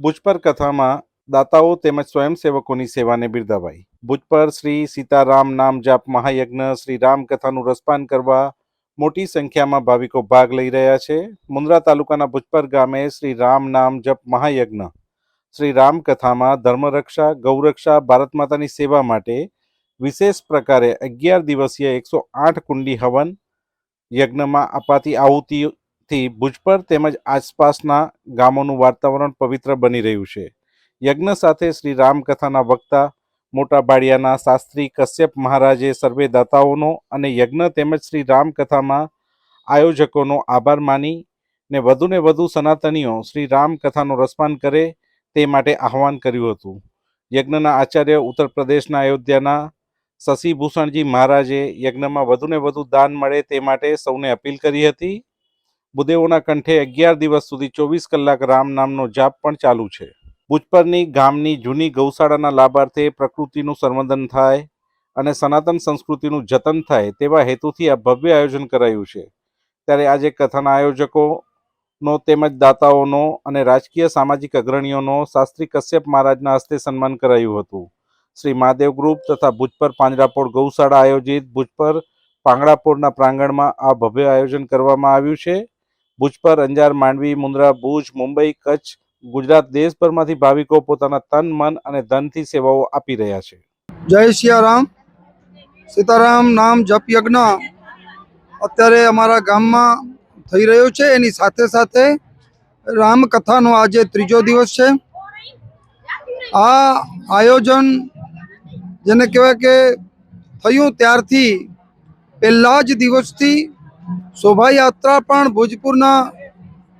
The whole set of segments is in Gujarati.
ભુજપર કથામાં દાતાઓ તેમજ સ્વયંસેવકોની સેવાને બિરદાવાઈ. ભુજપર શ્રી સીતારામ નામ જાપ મહાયજ્ઞ શ્રી રામ કથાનું રસપાન કરવા મોટી સંખ્યામાં ભાવિકો ભાગ લઈ રહ્યા છે. મુન્દ્રા તાલુકાના ભુજપર ગામે શ્રી રામ નામ જપ મહાયજ્ઞ શ્રી રામ કથામાં ધર્મરક્ષા, ગૌરક્ષા, ભારત માતાની સેવા માટે વિશેષ પ્રકારે અગિયાર દિવસીય એકસો આઠ કુંડી હવન યજ્ઞમાં અપાતી આહુતિથી ભુજપર તેમજ આસપાસના ગામોનું વાતાવરણ પવિત્ર બની રહ્યું છે. યજ્ઞ સાથે શ્રી રામકથાના વક્તા મોટા બાળિયાના શાસ્ત્રી કશ્યપ મહારાજે સર્વે દાતાઓનો અને યજ્ઞ તેમજ શ્રી રામકથામાં આયોજકોનો આભાર માની ને વધુને વધુ સનાતનીઓ શ્રી રામકથાનો રસપાન કરે તે માટે આહવાન કર્યું હતું. યજ્ઞના આચાર્ય ઉત્તર પ્રદેશના અયોધ્યાના શશિભૂષણજી મહારાજે યજ્ઞમાં વધુને વધુ દાન મળે તે માટે સૌને અપીલ કરી હતી. બુદેવોના કંઠે અગિયાર દિવસ સુધી ચોવીસ કલાક રામ નામનો જાપ પણ ચાલુ છે. ભુજપરની ગામની જૂની ગૌશાળાના લાભાર્થે પ્રકૃતિનું સંવર્ધન થાય અને સનાતન સંસ્કૃતિનું જતન થાય તેવા હેતુથી આ ભવ્ય આયોજન કરાયું છે. ત્યારે આજે કથાના આયોજકોનો તેમજ દાતાઓનો અને રાજકીય સામાજિક અગ્રણીઓનો શાસ્ત્રી કશ્યપ મહારાજના હસ્તે સન્માન કરાયું હતું. શ્રી મહાદેવ ગ્રુપ તથા ભુજપર પાંજરાપોળ ગૌશાળા આયોજિત ભુજપર પાંગડાપોળના પ્રાંગણમાં આ ભવ્ય આયોજન કરવામાં આવ્યું છે. ભુજપર અંજાર, માંડવી, મુન્દ્રા, ભુજ, મુંબઈ, કચ્છ, ગુજરાત દેશભરમાંથી ભાવિકો પોતાના તન, મન અને ધનથી સેવાઓ આપી રહ્યા છે. જય સિયારામ. સીતારામ નામ જપ યજ્ઞ અત્યારે અમારા ગામમાં થઈ રહ્યો છે. એની સાથે સાથે રામકથાનો આજે ત્રીજો દિવસ છે. આ આયોજન જેને કહેવાય કે થયું ત્યારથી પહેલા જ દિવસથી શોભાયાત્રા પણ ભોજપુરના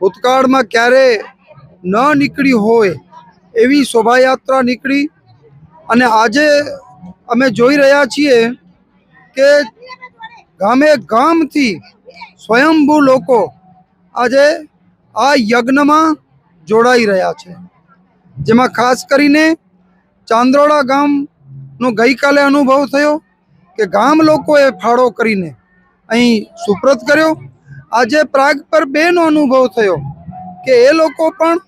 ભૂતકાળમાં ક્યારે ન નીકળી હોય એવી શોભાયાત્રા નીકળી. અને આજે અમે જોઈ રહ્યા છીએ કે ગામે ગામથી સ્વયંભૂ લોકો આજે આ યજ્ઞમાં જોડાઈ રહ્યા છે. જેમાં ખાસ કરીને ચાંદરોડા ગામનો ગઈકાલે અનુભવ થયો કે ગામ લોકોએ ફાળો કરીને અહીં સુપ્રત કર્યો. આજે પ્રાગ પર બેનો અનુભવ થયો કે એ લોકો પણ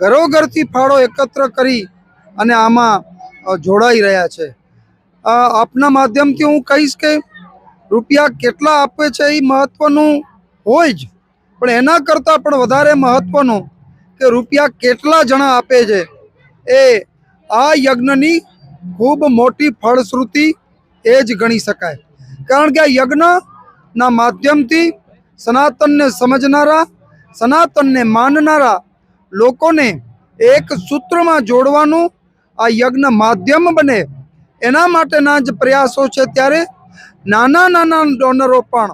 ઘરોઘરથી ફાળો એકત્ર કરી અને આમાં જોડાઈ રહ્યા છે. આપના માધ્યમથી હું કહીશ કે રૂપિયા કેટલા આપે છે એ મહત્વનું હોય જ. પણ એના કરતાં પણ વધારે મહત્વનું કે રૂપિયા કેટલા જણા આપે છે એ આ યજ્ઞની ખૂબ મોટી ફળશ્રુતિ એ જ ગણી શકાય. કારણ કે આ યજ્ઞના માધ્યમથી સનાતનને સમજનારા, સનાતનને માનનારા લોકોને એક સૂત્રમાં જોડવાનું આ યજ્ઞ માધ્યમ બને. એના માટેના જ પ્રયાસો છે ત્યારે નાના નાના ડોનરો પણ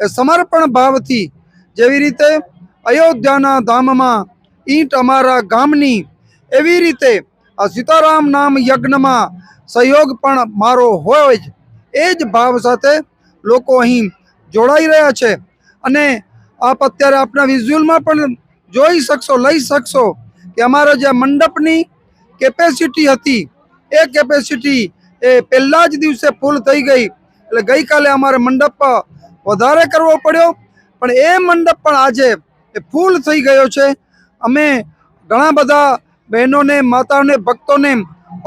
એ સમર્પણ ભાવથી જેવી રીતે અયોધ્યાના ધામમાં ઈંટ અમારા ગામની એવી રીતે આ સીતારામ નામ યજ્ઞમાં સહયોગ પણ મારો હોય જ. એ જ ભાવ સાથે લોકો અહીં જોડાઈ રહ્યા છે. અને આપ અત્યારે આપણા વિઝ્યુઅલમાં પણ જોઈ શકશો, લઈ શકશો કે અમારા જે મંડપની કેપેસિટી હતી, એ કેપેસિટી એ પહેલાં જ દિવસે ફૂલ થઈ ગઈ. એટલે ગઈકાલે અમારે મંડપ વધારે કરવો પડ્યો, પણ એ મંડપ પણ આજે એ ફૂલ થઈ ગયો છે. અમે ઘણા બધા બહેનોને, માતાઓને, ભક્તોને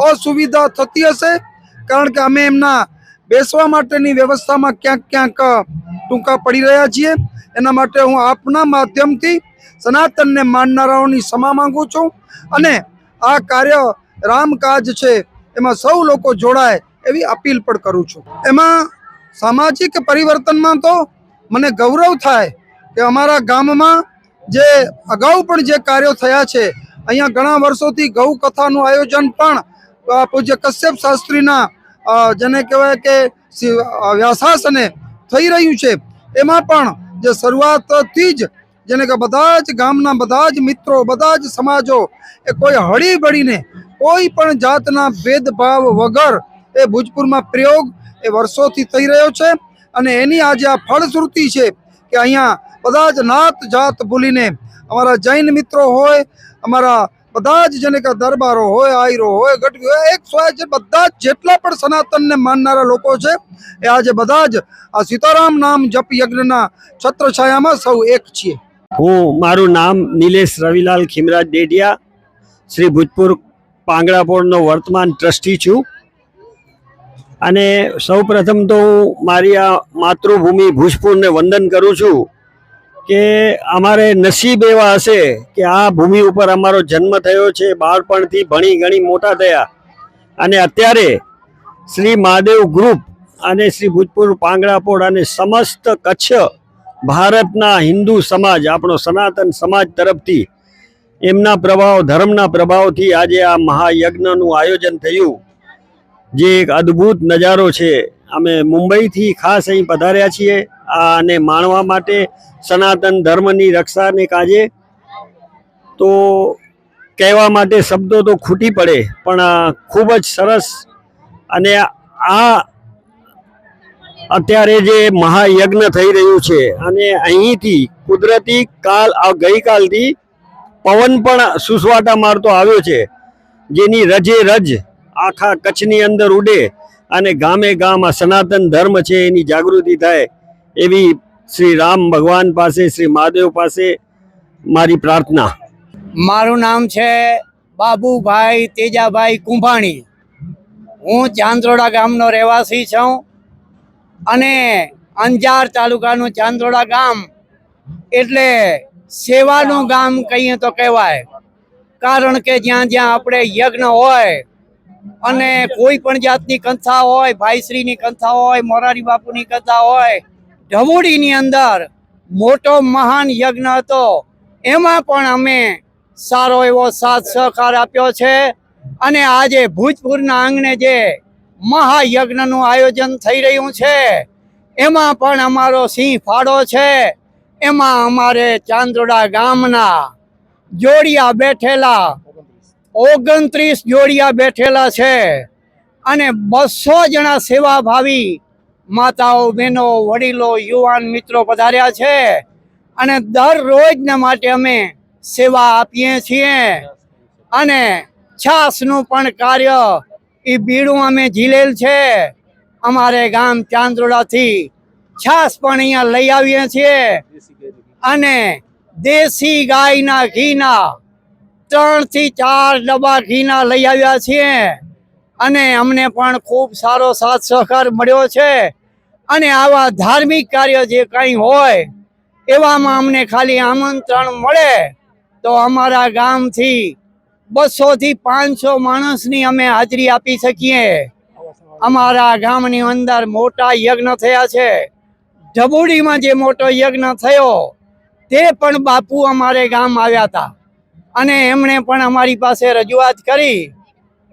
અસુવિધા થતી હશે, કારણ કે અમે એમના બેસવા માટેની વ્યવસ્થામાં ક્યાંક ક્યાંક ટૂંકા પડી રહ્યા છીએ. એના માટે હું આપના માધ્યમથી સનાતનને માનનારાઓની ક્ષમા માંગુ છું અને આ કાર્ય રામકાજ છે, એમાં સૌ લોકો જોડાય એવી અપીલ પણ કરું છું. એમાં સામાજિક પરિવર્તનમાં તો મને ગૌરવ થાય કે અમારા ગામમાં જે અગાઉ પણ જે કાર્યો થયા છે, અહીંયા ઘણા વર્ષોથી ગૌ કથાનું આયોજન પણ પૂજ્ય કશ્યપ શાસ્ત્રીના જેને કહેવાય કે વ્યાસાસને થઈ રહ્યું છે. એમાં પણ જે શરૂઆતથી જ જેને કે બધા જ ગામના બધા જ મિત્રો, બધા જ સમાજો એ કોઈ હળી ભળીને કોઈ પણ જાતના ભેદભાવ વગર એ ભોજપુરમાં પ્રયોગ એ વર્ષોથી થઈ રહ્યો છે. અને એની આજે આ ફળશ્રુતિ છે કે અહીંયા બધા જ નાત જાત ભૂલીને અમારા જૈન મિત્રો હોય, અમારા બધા જ જેને કે દરબારો હોય, આયરો હોય, ગઢવી હોય, એક સો છે, બધા જ જેટલા પણ સનાતનને માનનારા લોકો છે, એ આજે બધા જ આ સીતારામ નામ જપ યજ્ઞના છત્રછાયામાં સૌ એક છીએ. હું, મારું નામ નિલેશ રવિલાલ ખીમરાજ ડેડિયા, શ્રી ભૂતપૂર પાંગડાપોળનો વર્તમાન ટ્રસ્ટી છું. અને સૌપ્રથમ તો હું મારી આ માતૃભૂમિ ભૂજપુરને વંદન કરું છું. કે અમારે નસીબ એવા હશે કે આ ભૂમિ ઉપર અમારો જન્મ થયો છે, બાળપણથી ભણી ગણી મોટા થયા. અને અત્યારે શ્રી મહાદેવ ગ્રુપ અને શ્રી ભૂતપૂર પાંગડાપોળ અને સમસ્ત કચ્છ ભારતના હિન્દુ સમાજ, આપણો સનાતન સમાજ તરફથી એમના પ્રભાવ, ધર્મના પ્રભાવથી આજે આ મહાયજ્ઞનું આયોજન થયું. જે એક અદ્ભુત નજારો છે. અમે મુંબઈથી ખાસ અહીં પધાર્યા છીએ. આને માણવા માટે સનાતન ધર્મની રક્ષાને કાજે તો કહેવા માટે શબ્દો તો ખૂટી પડે, પણ ખૂબ જ સરસ અને આ અત્યારે જે મહાયજ્ઞ થઈ રહ્યું છે અને અહીંથી કુદરતી કાલ ગઈકાલથી પવન પણ સુસવાટા મારતો આવ્યો છે, જેની રજે રજ આખા કચ્છની અંદર ઉડે અને ગામે ગામ આ સનાતન ધર્મ છે એની જાગૃતિ થાય એવી શ્રી રામ ભગવાન પાસે, શ્રી મહાદેવ પાસે મારી પ્રાર્થના. મારું નામ છે બાબુભાઈ તેજાભાઈ કુંભાણી. હું ચાંદરોડા ગામનો રહેવાસી છું અને અંજાર તાલુકાનું ચાંદ્રોડા ગામ એટલે સેવાનું ગામ કહીએ તો કહેવાય. કારણ કે જ્યાં જ્યાં આપણે યજ્ઞ હોય અને કોઈ પણ જાતની કંથા હોય, ભાઈશ્રીની કંથા હોય, મોરારી બાપુની કથા હોય ઢબુડીની અંદર મોટો મહાન યજ્ઞ હતો. એમાં પણ અમે સારો એવો સાથ સહકાર આપ્યો છે. અને આજે ભૂજપુરના આંગણે જે મહાયજ્ઞનું આયોજન થઈ રહ્યું છે, એમાં પણ અમારો સિંહ ફાળો છે. એમાં અમારે ચાંદોડા ગામના જોડિયા બેઠેલા ઓગણત્રીસ જોડિયા બેઠેલા છે. અને બસો જણા સેવાભાવી માતાઓ, બહેનો, વડીલો, યુવાન મિત્રો પધાર્યા છે. અને દરરોજને માટે અમે સેવા આપીએ છીએ. અને છાસનું પણ કાર્ય એ બીડું અમે ઝીલેલ છે. અમારે ગામ ચાંદરોડાથી છાસ પણ અહીંયા લઈ આવીએ છીએ. અને દેશી ગાયના ઘીના ત્રણથી ચાર ડબ્બા ઘીના લઈ આવ્યા છીએ. અને અમને પણ ખૂબ સારો સાથ સહકાર મળ્યો છે. અને આવા ધાર્મિક કાર્ય જે કંઈ હોય, એવામાં અમને ખાલી આમંત્રણ મળે તો અમારા ગામથી બસો થી પાંચસો માણસની અમે હાજરી આપી શકીએ. અમારા ગામની અંદર મોટા યજ્ઞ થયા છે. ઢબુડીમાં જે મોટો યજ્ઞ થયો, તે પણ બાપુ અમારે ગામ આવ્યા હતા. અને એમણે પણ અમારી પાસે રજૂઆત કરી.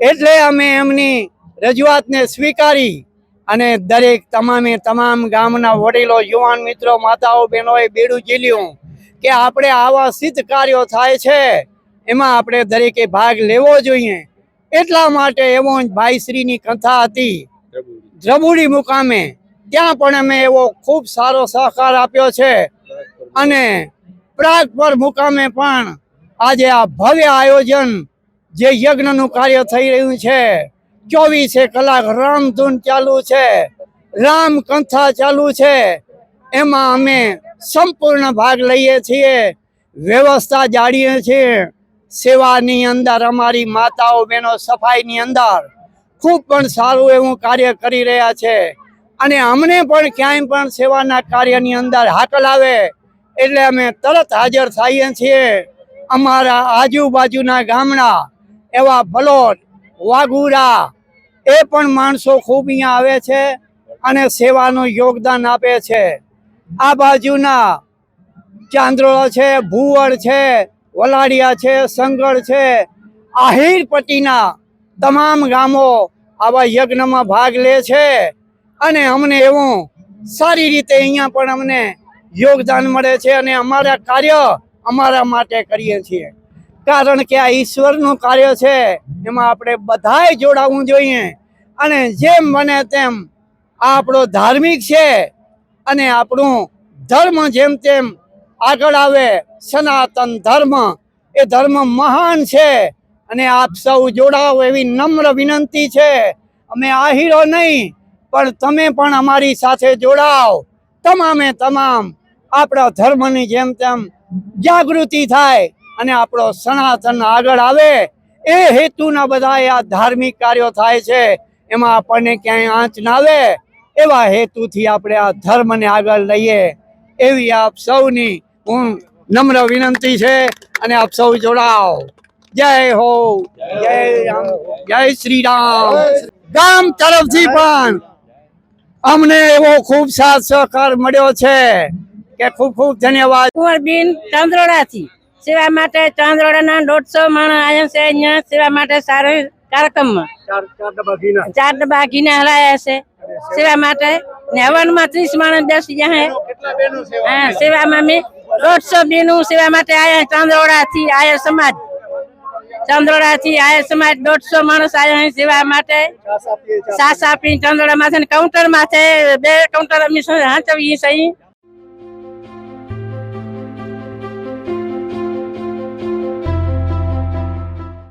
એટલે અમે એમની રજૂઆતને સ્વીકારી અને દરેક તમામે તમામ ગામના વડીલો, યુવાન મિત્રો, માતાઓ, બહેનોએ બેડું ઝીલ્યું કે આપણે આવા સિદ્ધ કાર્યો થાય છે. એમાં આપણે દરેકે ભાગ લેવો જોઈએ. એટલા માટે એવો જ ભાઈશ્રીની કથા હતી. દ્રબુડી મુકામે. ત્યાં પણ અમે એવો ખૂબ સારો સહકાર આપ્યો છે. અને પ્રાગ પર મુકામે પણ આજે આ ભવ્ય આયોજન જે યજ્ઞનું કાર્ય થઈ રહ્યું છે, ચોવીસે કલાક રામધૂન ચાલુ છે રામ કંથા ચાલુ છે, એમાં અમે સંપૂર્ણ ભાગ લઈએ છીએ, વ્યવસ્થા જાળીએ છીએ, સેવાની અંદર અમારી માતાઓ, બહેનો સફાઈની અંદર ખૂબ પણ સારું એવું કાર્ય કરી રહ્યા છે. અને અમને પણ ક્યાંય પણ સેવાના કાર્યની અંદર હાકલ આવે, એટલે અમે તરત હાજર થઈએ છીએ. અમારા આજુબાજુના ગામડા એવા ભલોટ વાઘુરા, એ પણ માણસો ખૂબ અહીંયા આવે છે અને સેવાનું યોગદાન આપે છે. આ બાજુના ચાંદ્રોળા છે ભુવડ છે વલાડિયા છે, સંગળ છે આહિર તમામ ગામો આવા યજ્ઞમાં ભાગ લે છે અને અમને એવું સારી રીતે અહીંયા પણ અમને યોગદાન મળે છે અને અમારા કાર્ય અમારા માટે કરીએ છીએ. કારણ કે આ ઈશ્વરનું કાર્ય છે, એમાં આપણે બધાએ જોડાવવું જોઈએ. અને જેમ બને તેમ આપણો ધાર્મિક છે અને આપણું ધર્મ જેમ તેમ આગળ આવે, સનાતન ધર્મ એ ધર્મ મહાન છે. અને આપ સૌ જોડાઓ એવી નમ્ર વિનંતી છે. અમે આહીરો નહીં, પણ તમે પણ અમારી સાથે જોડાઓ. તમામે તમામ આપણા ધર્મની જેમ તેમ જાગૃતિ થાય અને આપણો સનાતન આગળ આવે, એ હેતુના બધા આ ધાર્મિક કાર્યો થાય છે. એમાં આપણને ક્યાંય આંચ ના આવે, એવા હેતુથી આપણે આ ધર્મને આગળ લઈએ. એવી આપ સૌની હું નમ્ર વિનંતી છે અને આપ સૌ જોડાઓ. જય હો, જય રામ, જય શ્રી રામ. ગામ તરફથી પણ અમને એવો ખૂબ સાથ સહકાર મળ્યો છે. કે ખૂબ ખૂબ ધન્યવાદ. કુંવરબેન ચાંદરોડાથી. સેવા માટે ચાંદ્રોડાના દોઢસો માણસ આવ્યા છે અહીંયા. સેવા માટે સારો કાર્યક્રમમાં. ચાર ડબ્બા ઘીના. હરાયા છે. સેવા માટે નેવનમાં ત્રીસ માણસ બેસી ગયા હે. સેવામાં મેં દોઢસો બેનું સેવા માટે આવ્યા ચાંદરોડાથી આયર સમાજ. ચાંદરોડાથી આયા સમાજ દોઢસો માણસ આવ્યા હે સેવા માટે. સાસ આપી ચંદ્રોડા માથે કાઉન્ટર માથે બે કાઉન્ટર અમે હાંચવીએ છીએ.